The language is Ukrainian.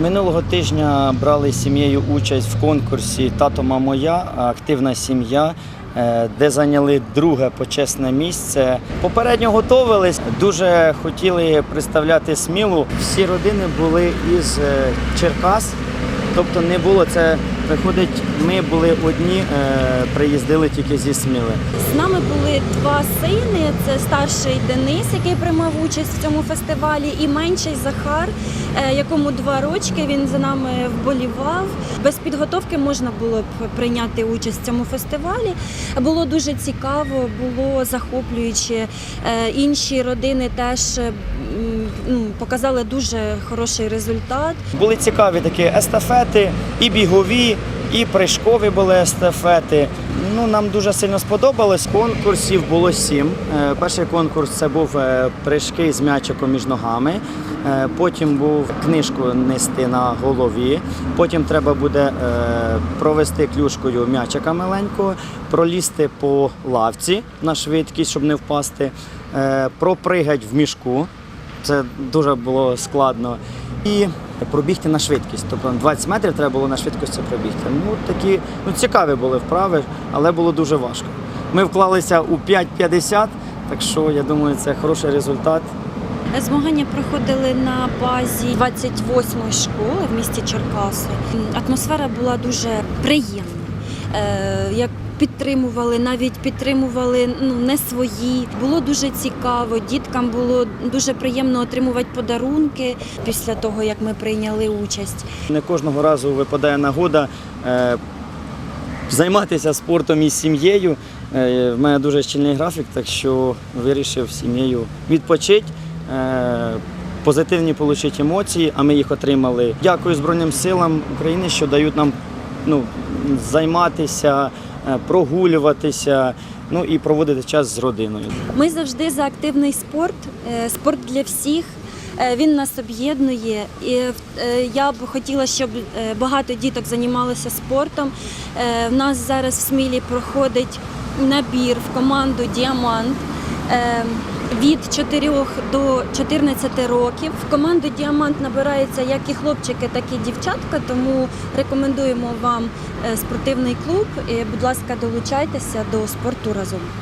Минулого тижня брали з сім'єю участь в конкурсі Тато моя активна сім'я, е, де зайняли друге почесне місце. Попередньо готувались, дуже хотіли представляти смілу. Всі родини були із е, Черкас, тобто не було це. Виходить, ми були одні, е, приїздили тільки зі Сміли. З нами були два сини. Це старший Денис, який приймав участь в цьому фестивалі, і менший Захар, е, якому два рочки. Він за нами вболівав. Без підготовки можна було б прийняти участь в цьому фестивалі. Було дуже цікаво, було захоплююче. Е, Інші родини теж показали дуже хороший результат. Були цікаві такі естафети, і бігові, і прыжкові були естафети. Ну, нам дуже сильно сподобалось. Конкурсів було сім. Е, Перший конкурс це був е, прыжки з м'ячиком між ногами. Е, Потім був книжку нести на голові. Потім треба буде провести клюшкою м'ячика маленького, пролізти по лавці на швидкість, щоб не впасти, пропригать в мішку. Це дуже було складно. І пробігти на швидкість. Тобто 20 метрів треба було на швидкості пробігти. Ну такі ну, цікаві були вправи, але було дуже важко. Ми вклалися у 5.50, так що я думаю, це хороший результат. Змагання проходили на базі 28-ї школи в місті Черкаси. Атмосфера була дуже приємна. Е, Як підтримували, навіть підтримували ну, не свої. Було дуже цікаво. Діткам було дуже приємно отримувати подарунки після того, як ми прийняли участь. Не кожного разу випадає нагода е, займатися спортом із сім'єю. Е, в мене дуже щільний графік, так що вирішив сім'єю відпочити. Позитивні отримати емоції, а ми їх отримали. Дякую Збройним силам України, що дають нам ну, займатися, е, прогулюватися, ну і проводити час з родиною. Ми завжди за активний спорт, е, спорт для всіх. Е, Він нас об'єднує. І я б хотіла, щоб багато діток займалися спортом. В нас зараз в Смілі проходить набір в команду Діамант. Від 4 до 14 років в команду Діамант набираються як і хлопчики, так і дівчатка. Тому рекомендуємо вам е, спортивний клуб. Будь ласка, долучайтеся до спорту разом.